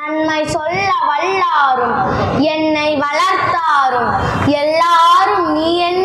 நன்மை சொல்ல வல்லாரும் என்னை வளர்த்தாரும். எல்லாரும் நீ என்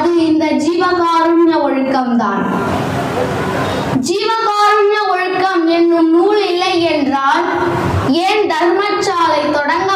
அது இந்த ஜீவகாருண்ய ஒழுக்கம்தான். ஜீவகாருண்ய ஒழுக்கம் என்னும் நூல் இல்லை என்றால் ஏன் தர்மசாலை தொடங்க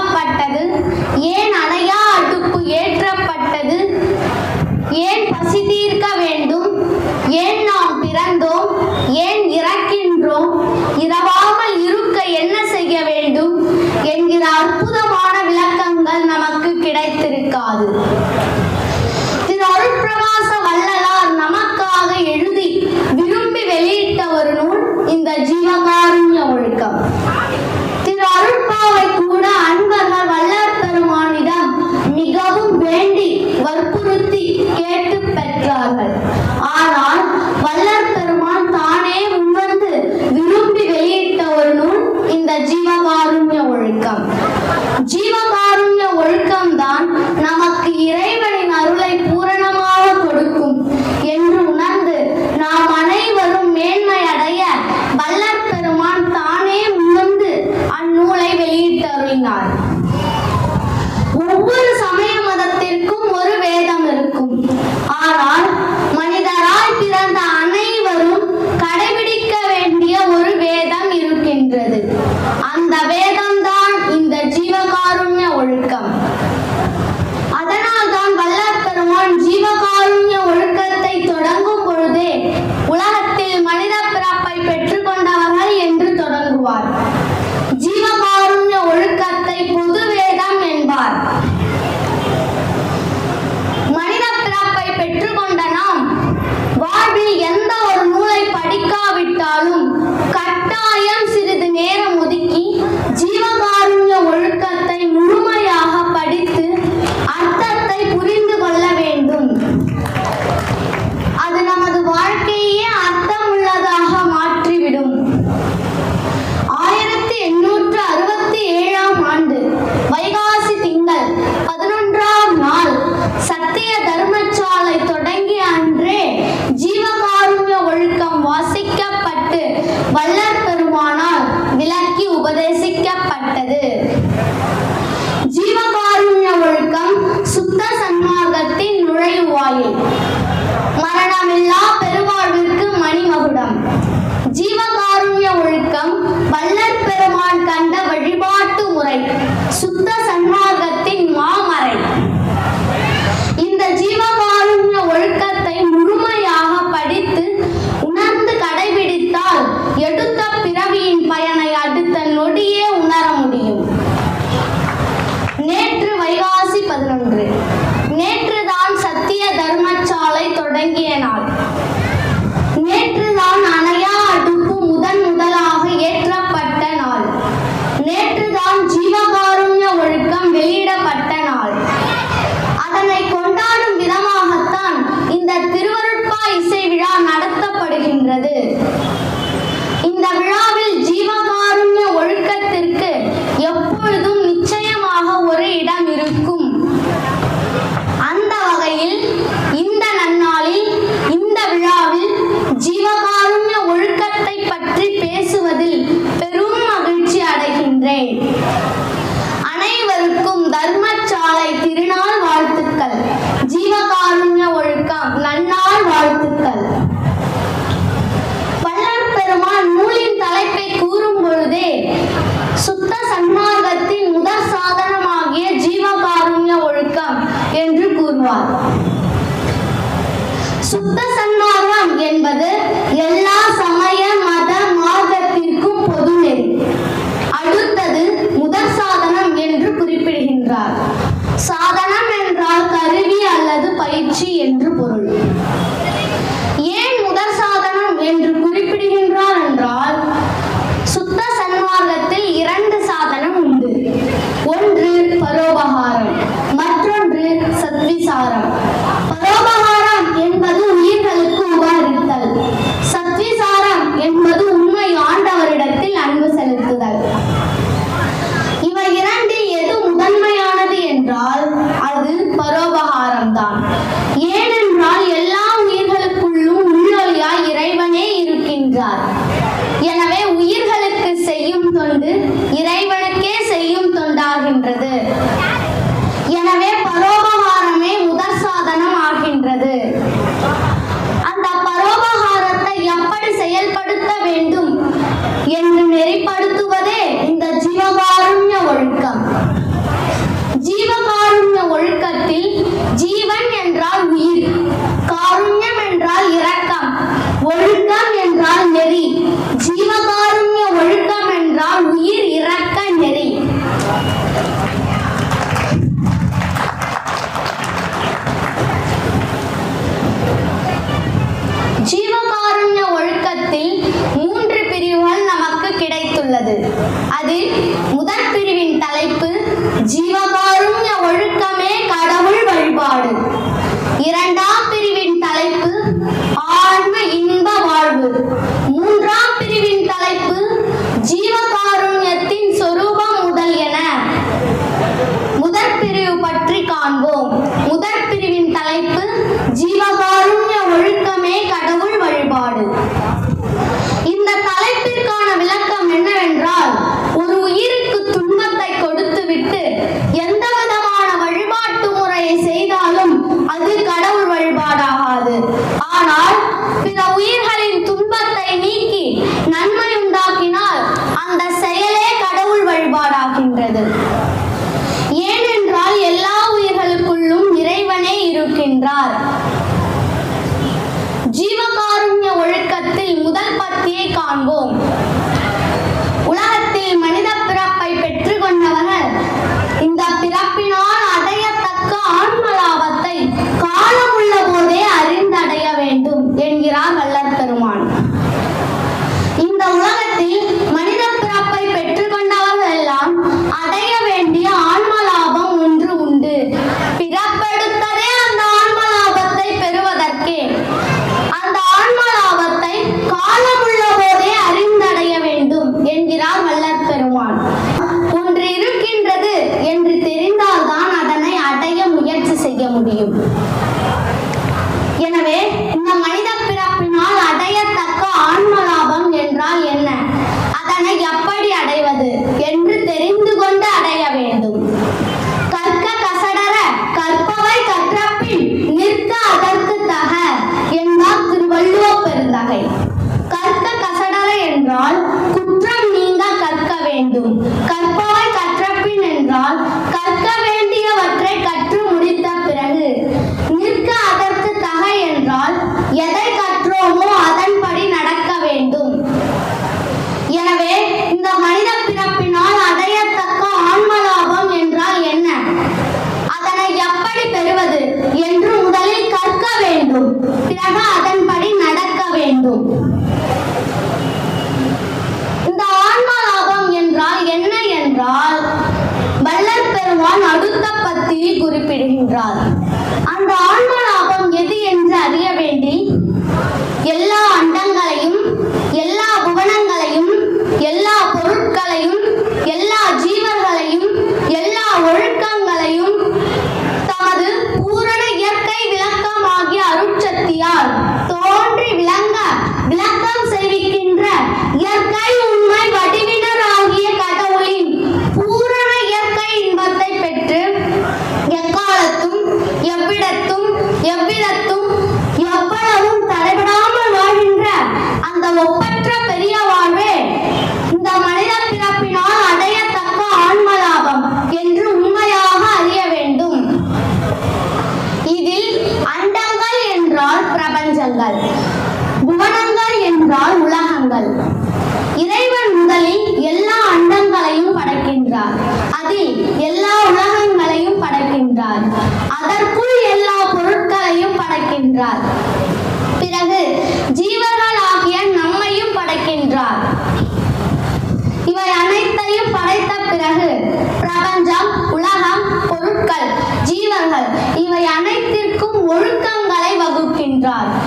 cuidado.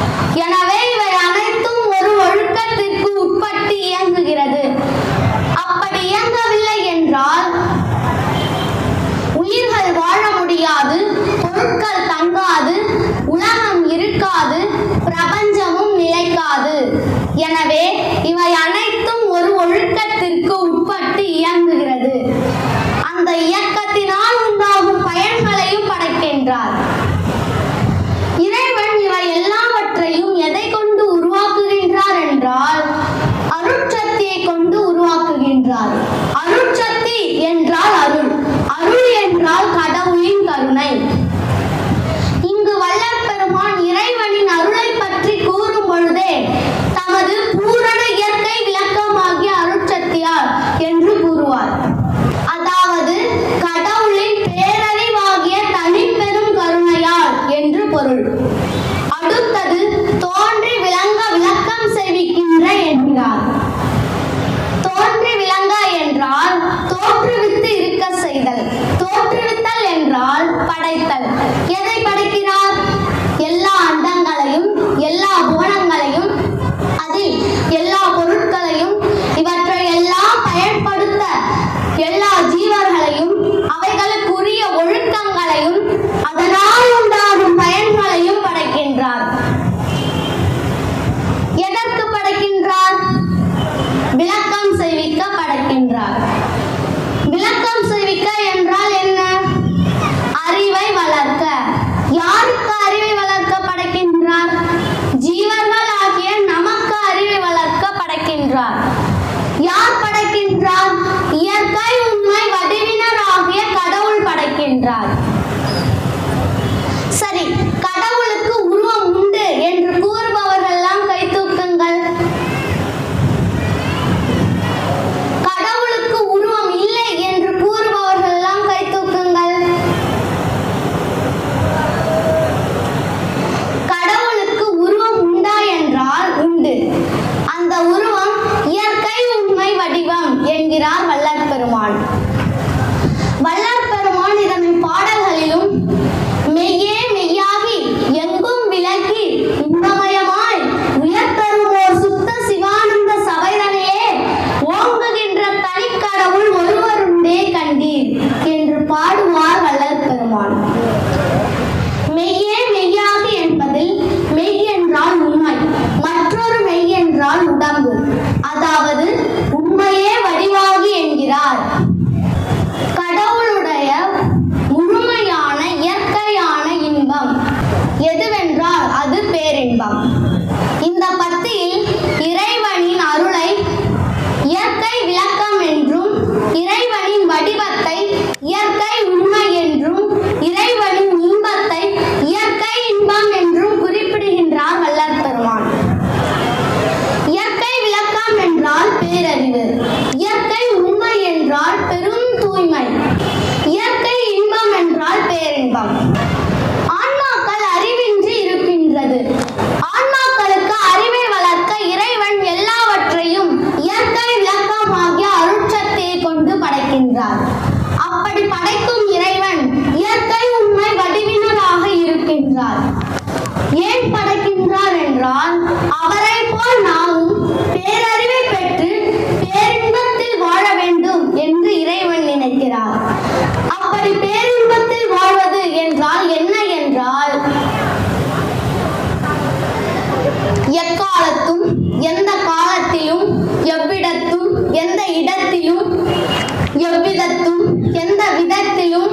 எந்த விதத்திலும்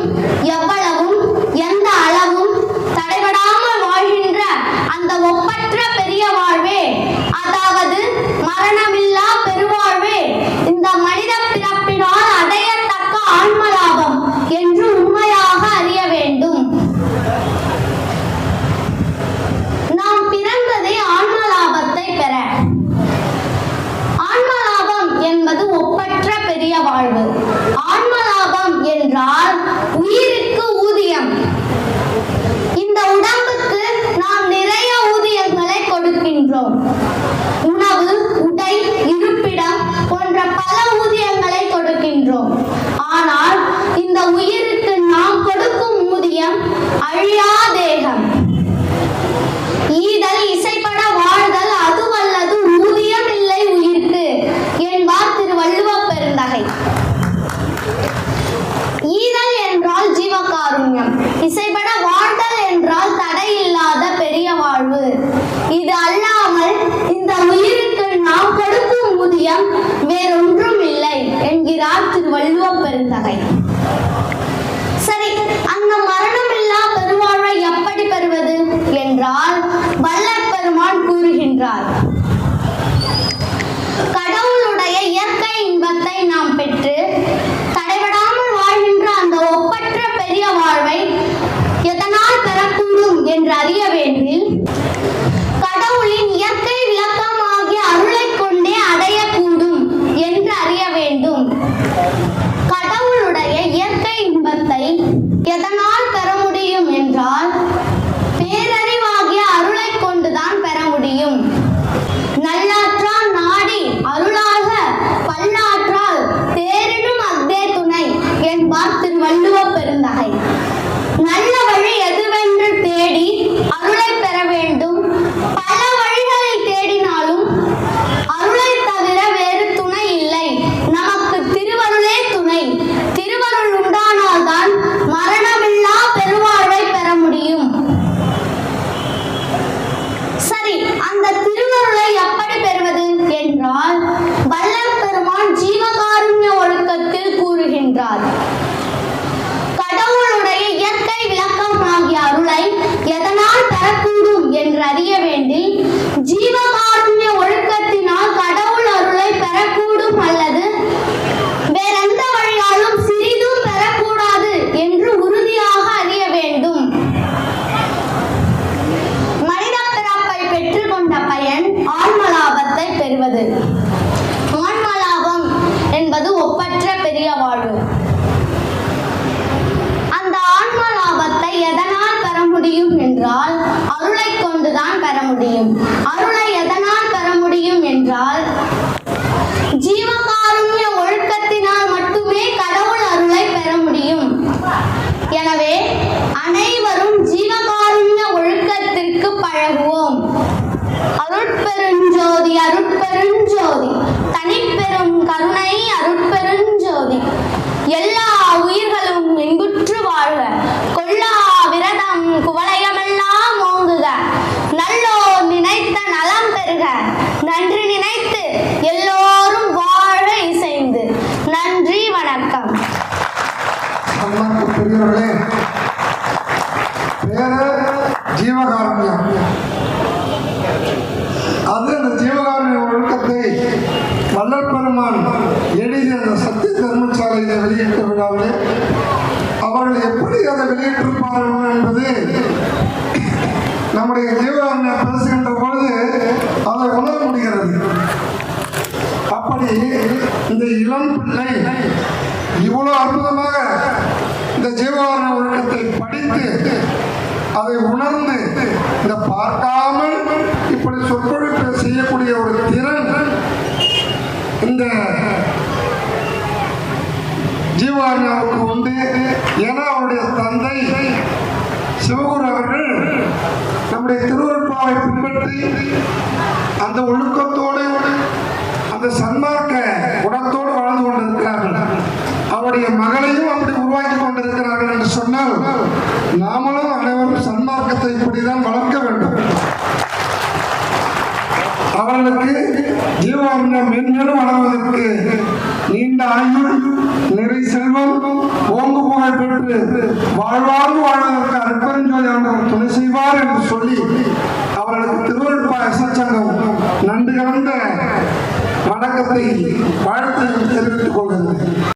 எவ்வளவு எனவே அனைவரும் ஜீவகாருண்ய ஒழுக்கத்திற்கு பழகுவோம். அருட்பெருஞ்சோதி அருட்பெருஞ்சோதி தனிப்பெரும் கருணை அருட்பெருஞ்சோதி. எல்லா உயிர் வள்ளல் பெருமான் எழுதிய அந்த சத்திய தர்மசாலையை வெளியிட்ட விழாவிலே அவர்கள் எப்படி அதை வெளியிட்டிருப்பார்கள் என்பது நம்முடைய ஜீவன் பேசுகின்ற பொழுது அதை உணர முடிகிறது. அப்படி இந்த இளம் பிள்ளை இவ்வளோ அற்புதமாக இந்த ஜீவகாரண ஒழுக்கத்தை படித்து அதை உணர்ந்து இந்த பார்க்காமல் இப்படி சொற்பொழிப்பு செய்யக்கூடிய ஒரு திறன் இந்த ஜீவானாவுக்கு உண்டு ஏன்னா அவருடைய தந்தை சிவகுரு அவர்கள் நம்முடைய திருவருட்பாவை பின்பற்றி அந்த ஒழுக்கம் எல்லாம் இன்னும் மென்மேலும் வளர்வதற்கு நீண்ட ஆயுள் நிறை செல்வம் ஓங்கு புகழ் பெற்று வாழ்வார்ந்து வாழ்வதற்கு அற்பஞ்சோதி ஆண்டவர் துணை செய்வார் என்று சொல்லி அவரது திருவள்ளுவ எசச்சங்கம் நன்றி கலந்த வணக்கத்தை வாழ்த்து தெரிவித்துக் கொள்கிறது